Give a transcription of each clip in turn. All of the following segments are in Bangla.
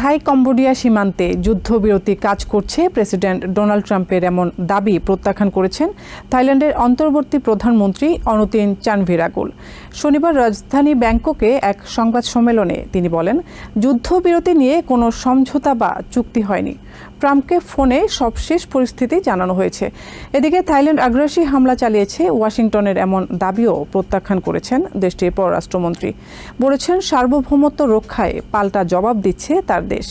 থাই কম্বোডিয়া সীমান্তে যুদ্ধবিরতি কাজ করছে? প্রেসিডেন্ট ডোনাল্ড ট্রাম্পের এমন দাবি প্রত্যাখ্যান করেছেন থাইল্যান্ডের অন্তর্বর্তী প্রধানমন্ত্রী অনুতিন চানভিরাগুল। শনিবার রাজধানী ব্যাংককে এক সংবাদ সম্মেলনে তিনি বলেন, যুদ্ধবিরতি নিয়ে কোনো সমঝোতা বা চুক্তি হয়নি। ট্রাম্পকে ফোনে সবশেষ পরিস্থিতি জানানো হয়েছে। এদিকে থাইল্যান্ড আগ্রাসী হামলা চালিয়েছে ওয়াশিংটনের এমন দাবিও প্রত্যাখ্যান করেছেন দেশটির পররাষ্ট্রমন্ত্রী। বলেছেন, সার্বভৌমত্ব রক্ষায় পাল্টা জবাব দিচ্ছে তার দেশ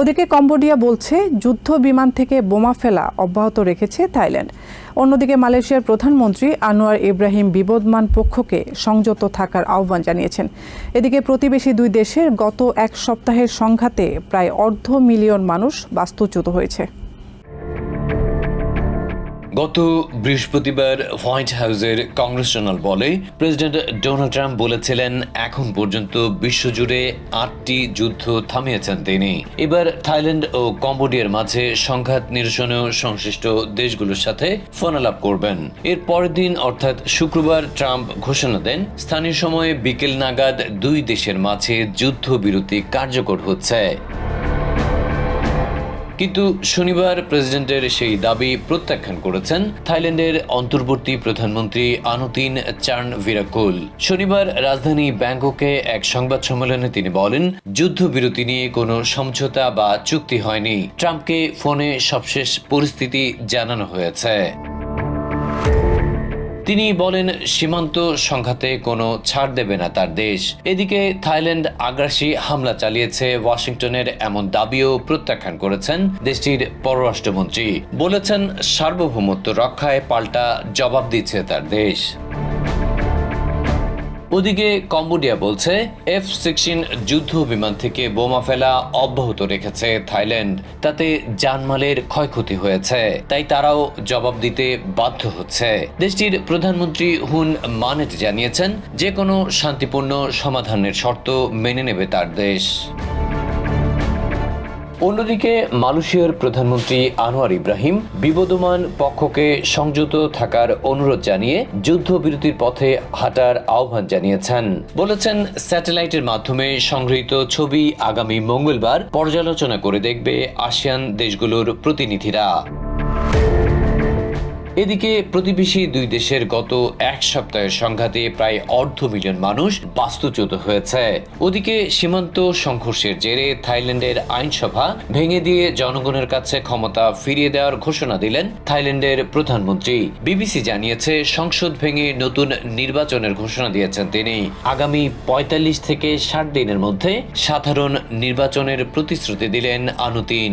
ওদিকে কম্বোডিয়া বলছে, যুদ্ধ বিমান থেকে বোমা ফেলা অব্যাহত রেখেছে থাইল্যান্ড। অন্যদিকে মালয়েশিয়ার প্রধানমন্ত্রী আনোয়ার ইব্রাহিম বিবদমান পক্ষকে সংযত থাকার আহ্বান জানিয়েছেন। এদিকে প্রতিবেশী দুই দেশের গত এক সপ্তাহের সংঘাতে প্রায় অর্ধ মিলিয়ন মানুষ বাস্তুচ্যুত হয়েছে। গত বৃহস্পতিবার হোয়াইট হাউসের কংগ্রেশনাল বলে, প্রেসিডেন্ট ডোনাল্ড ট্রাম্প বলেছিলেন, এখন পর্যন্ত বিশ্বজুড়ে আটটি যুদ্ধ থামিয়েছেন তিনি। এবার থাইল্যান্ড ও কম্বোডিয়ার মাঝে সংঘাত নিরসনেও সংশ্লিষ্ট দেশগুলোর সাথে ফোনালাপ করবেন। এর পরের দিন, অর্থাৎ শুক্রবার, ট্রাম্প ঘোষণা দেন, স্থানীয় সময়ে বিকেল নাগাদ দুই দেশের মাঝে যুদ্ধবিরতি কার্যকর হচ্ছে। কিন্তু শনিবার প্রেসিডেন্টের সেই দাবি প্রত্যাখ্যান করেছেন থাইল্যান্ডের অন্তর্বর্তী প্রধানমন্ত্রী আনুতিন চার্ন ভিরাকুল শনিবার রাজধানী ব্যাংককে এক সংবাদ সম্মেলনে তিনি বলেন, যুদ্ধবিরতি নিয়ে কোনো সমঝোতা বা চুক্তি হয়নি। ট্রাম্পকে ফোনে সবশেষ পরিস্থিতি জানানো হয়েছে। তিনি বলেন, সীমান্ত সংঘাতে কোনো ছাড় দেবে না তার দেশ। এদিকে থাইল্যান্ড আগ্রাসী হামলা চালিয়েছে, ওয়াশিংটনের এমন দাবিও প্রত্যাখ্যান করেছেন দেশটির পররাষ্ট্রমন্ত্রী। বলেছেন, সার্বভৌমত্ব রক্ষায় পাল্টা জবাব দিচ্ছে তার দেশ। ওদিকে কম্বোডিয়া বলছে এফ সিক্সটিন যুদ্ধ বিমান থেকে বোমা ফেলা অব্যাহত রেখেছে থাইল্যান্ড। তাতে জানমালের ক্ষয়ক্ষতি হয়েছে, তাই তারাও জবাব দিতে বাধ্য হচ্ছে। দেশটির প্রধানমন্ত্রী হুন মানেট জানিয়েছেন, যে কোনো শান্তিপূর্ণ সমাধানের শর্ত মেনে নেবে তার দেশ। অন্যদিকে মালয়েশিয়ার প্রধানমন্ত্রী আনোয়ার ইব্রাহিম বিবদমান পক্ষকে সংযত থাকার অনুরোধ জানিয়ে যুদ্ধবিরতির পথে হাঁটার আহ্বান জানিয়েছেন। বলেছেন, স্যাটেলাইটের মাধ্যমে সংগৃহীত ছবি আগামী মঙ্গলবার পর্যালোচনা করে দেখবে আসিয়ান দেশগুলোর প্রতিনিধিরা। এদিকে প্রতিবেশী দুই দেশের গত এক সপ্তাহের সংঘাতে প্রায় অর্ধ মিলিয়ন মানুষ বাস্তুচ্যুত হয়েছে। ওদিকে সীমান্ত সংঘর্ষের জেরে থাইল্যান্ডের আইনসভা ভেঙে দিয়ে জনগণের কাছে ক্ষমতা ফিরিয়ে দেওয়ার ঘোষণা দিলেন থাইল্যান্ডের প্রধানমন্ত্রী। বিবিসি জানিয়েছে, সংসদ ভেঙে নতুন নির্বাচনের ঘোষণা দিয়েছেন তিনি। আগামী পঁয়তাল্লিশ থেকে ষাট দিনের মধ্যে সাধারণ নির্বাচনের প্রতিশ্রুতি দিলেন Anutin.